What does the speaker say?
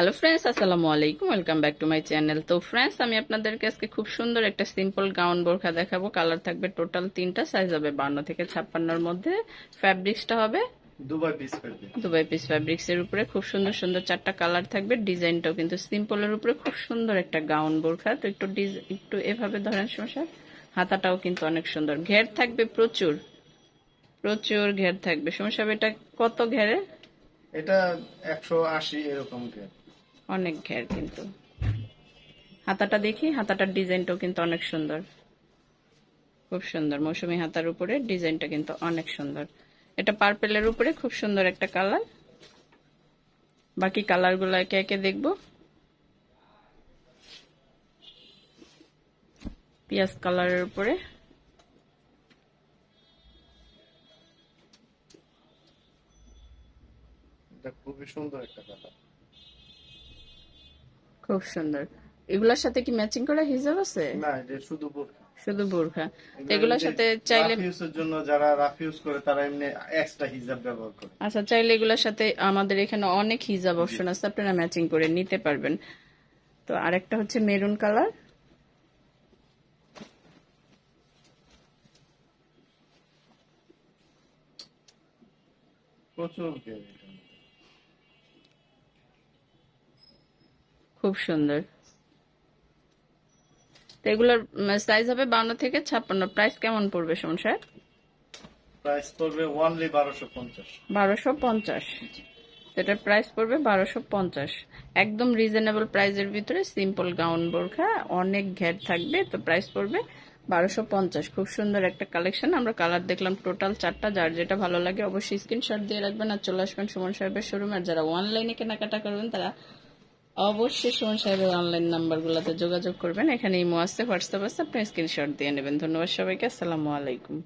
Hello friends আসসালামু আলাইকুম welcome back to my channel তো ফ্রেন্ডস আমি আপনাদেরকে আজকে খুব সুন্দর একটা সিম্পল গাউন বোরখা দেখাবো। কালার থাকবে টোটাল তিনটা সাইজ হবে বান্ন থেকে ছাপ্পান্নর মধ্যে। ফ্যাব্রিক্সটা হবে Dubai piece Dubai piece fabrics এর উপরে। খুব সুন্দর সুন্দর চারটা কালার থাকবে। ডিজাইনটাও কিন্তু সিম্পলের উপরে। খুব সুন্দর একটা গাউন বোরখা। তো একটু একটু এভাবে ধরেন সমস্যা? হাতাটাও কিন্তু অনেক সুন্দর। ঘের থাকবে প্রচুর। প্রচুর ঘের থাকবে। সমস্যা এটা কত ঘেরে? এটা একশো আশি এরকম কে অনেক ঘের কিন্তু। হাতাটা দেখি, হাতাটার ডিজাইনটাও কিন্তু অনেক সুন্দর। খুব সুন্দর। মৌসুমী হাতার উপরে ডিজাইনটা কিন্তু অনেক সুন্দর। এটা পার্পেলের উপরে খুব সুন্দর একটা কালার। বাকি কালারগুলো একে একে দেখব। পিয়াজ কালারের উপরে। খুবই সুন্দর একটা কালার। খুব সুন্দর। এগুলোর সাথে কি ম্যাচিং করা হিজাব আছে? না এটা শুধু বোরখা। শুধু বোরখা। এগুলোর সাথে চাইলে ইউজের জন্য যারা রাফ ইউজ করে তারা এমনি এক্সট্রা হিজাব ব্যবহার করে। আচ্ছা চাইলে এগুলোর সাথে আমাদের এখানে অনেক হিজাব অপশন আছে আপনারা ম্যাচিং করে নিতে পারবেন। তো আরেকটা হচ্ছে মেরুন কালার প্রচুর খুব সুন্দর। তো এগুলোর সাইজ হবে বান্ন থেকে ছাপ্পান্ন। প্রাইস কেমন পড়বে প্রাইস পড়বে ওয়ানলি বারোশো পঞ্চাশ। বারোশো পঞ্চাশ। এটার প্রাইস পড়বে বারোশো পঞ্চাশ। একদম রিজনেবল প্রাইসের ভিতরে সিম্পল গাউন বোরখা অনেক ঘের থাকবে। তো প্রাইস পড়বে বারোশো পঞ্চাশ। খুব সুন্দর একটা কালেকশন আমরা কালার দেখলাম টোটাল চারটা। যার যেটা ভালো লাগে অবশ্যই স্ক্রিনশট দিয়ে রাখবেন। আর চলে আসবেন সুমন সাহেবের শোরুম আর যারা অনলাইনে কেনাকাটা করবেন তারা অবশ্যই সুমন সাহেবের অনলাইন নাম্বারগুলোতে যোগাযোগ করবেন। এখানে ইমো আছে হোয়াটসঅ্যাপ আছে, আপনি স্ক্রিনশট দিয়ে নেবেন। ধন্যবাদ সবাইকে, আসসালামু আলাইকুম।